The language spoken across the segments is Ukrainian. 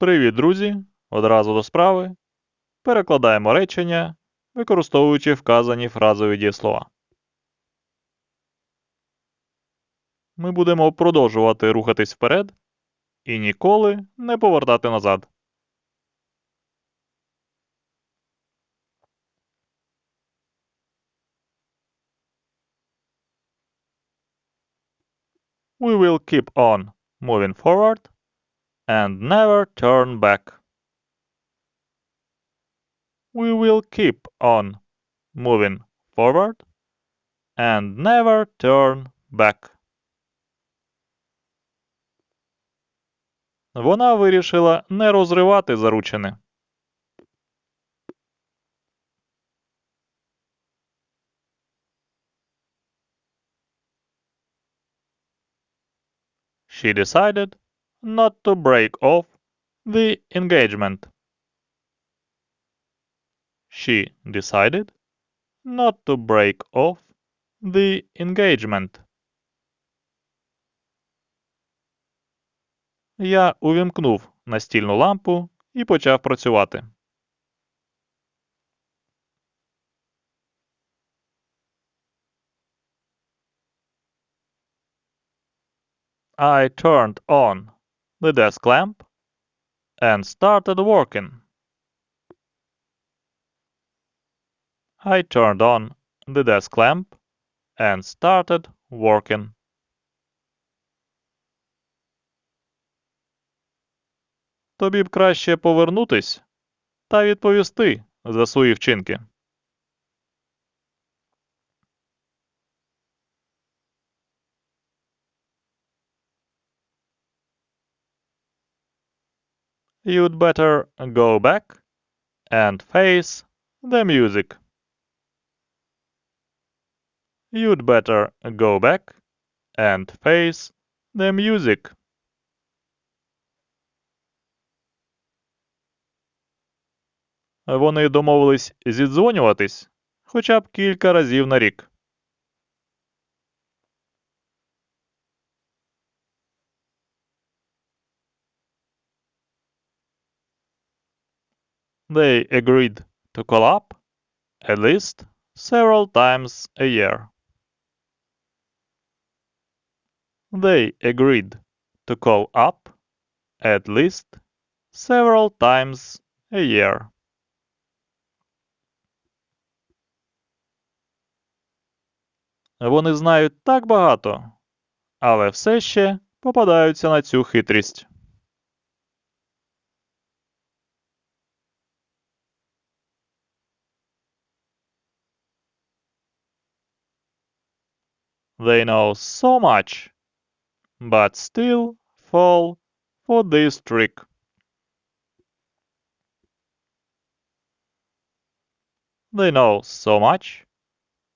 Привіт, друзі! Одразу до справи. Перекладаємо речення, використовуючи вказані фразові дієслова. Ми будемо продовжувати рухатись вперед і ніколи не повертати назад. We will keep on moving forward and never turn back. We will keep on moving forward and never turn back. Вона вирішила не розривати заручини. She decided not to break off the engagement. She decided not to break off the engagement. Я увімкнув настільну лампу і почав працювати. I turned on the desk lamp and started working. I turned on the desk lamp and started working. Тобі б краще повернутись та відповісти за свої вчинки. You'd better go back and face the music. You'd better go back and face the music. Вони домовились зідзвонюватись хоча б кілька разів на рік. They agreed to call up at least several times a year. They agreed to call up at least several times a year. Вони знають так багато, але все ще попадаються на цю хитрість. They know so much, but still fall for this trick. They know so much,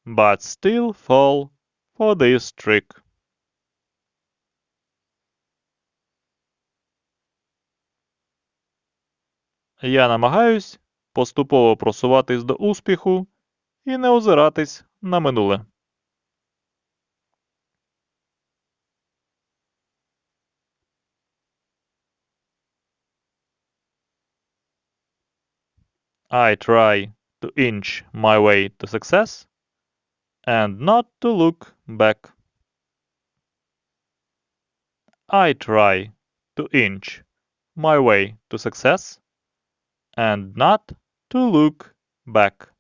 but still fall for this trick. Я намагаюсь поступово просуватись до успіху і не озиратись на минуле. I try to inch my way to success and not to look back. I try to inch my way to success and not to look back.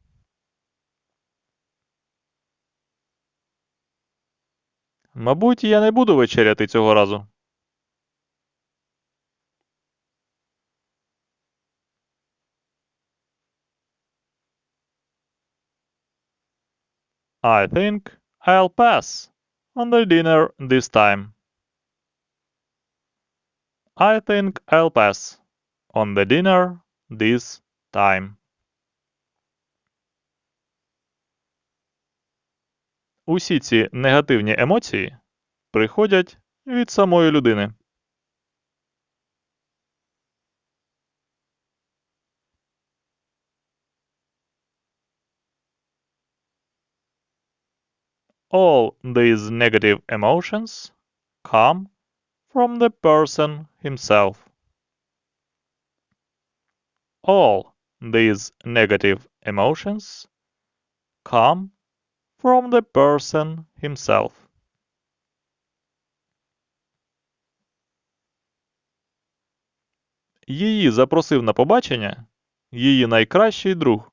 Мабуть, я не буду вечеряти цього разу. I think I'll pass on the dinner this time. I think I'll pass on the dinner this time. Усі ці негативні емоції приходять від самої людини. All these negative emotions come from the person himself. all these negative emotions come from the person himself. Її запросив на побачення її найкращий друг.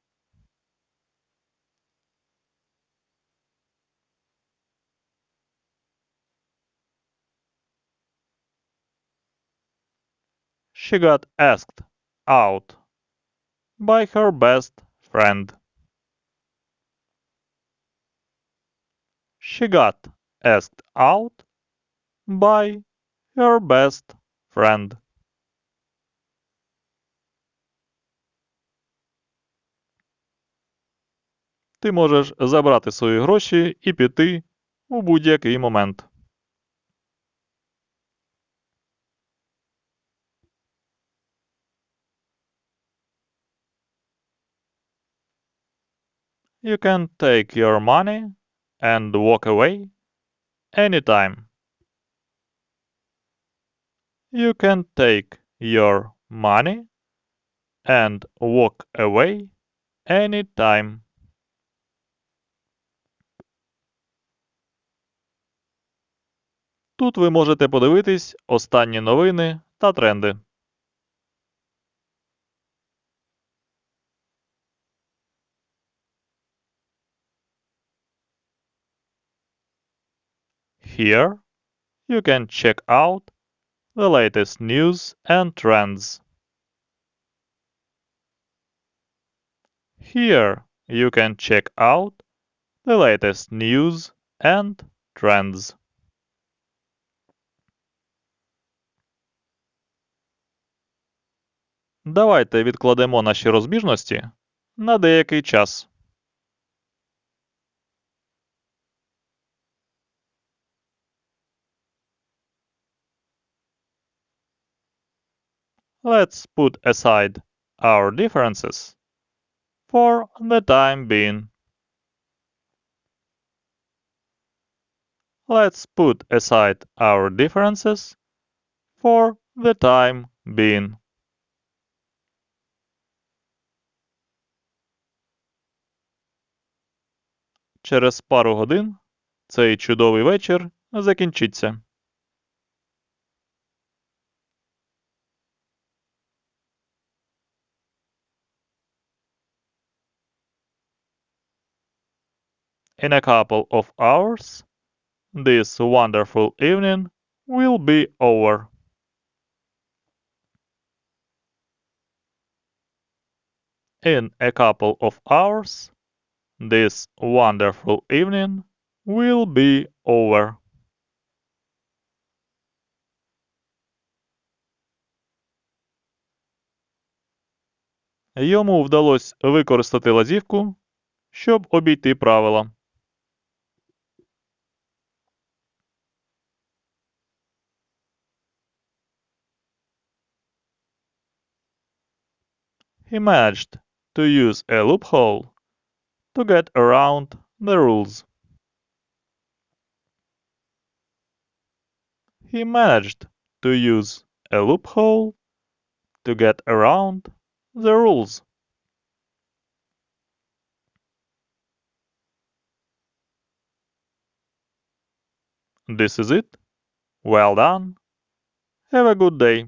She got asked out by her best friend. She got asked out by her best friend. Ти можеш забрати свої гроші і піти у будь-який момент. You can take your money and walk away anytime. You can take your money and walk away anytime. Тут ви можете подивитись останні новини та тренди. Here you can check out the latest news and trends. Here you can check out the latest news and trends. Давайте відкладемо наші розбіжності на деякий час. Let's put aside our differences for the time being. Let's put aside our differences for the time being. Через пару годин цей чудовий вечір закінчиться. In a couple of hours, this wonderful evening will be over. In a couple of hours, this wonderful evening will be over. Йому вдалося використати лазівку, щоб обійти правила. He managed to use a loophole to get around the rules. He managed to use a loophole to get around the rules. This is it. Well done. Have a good day.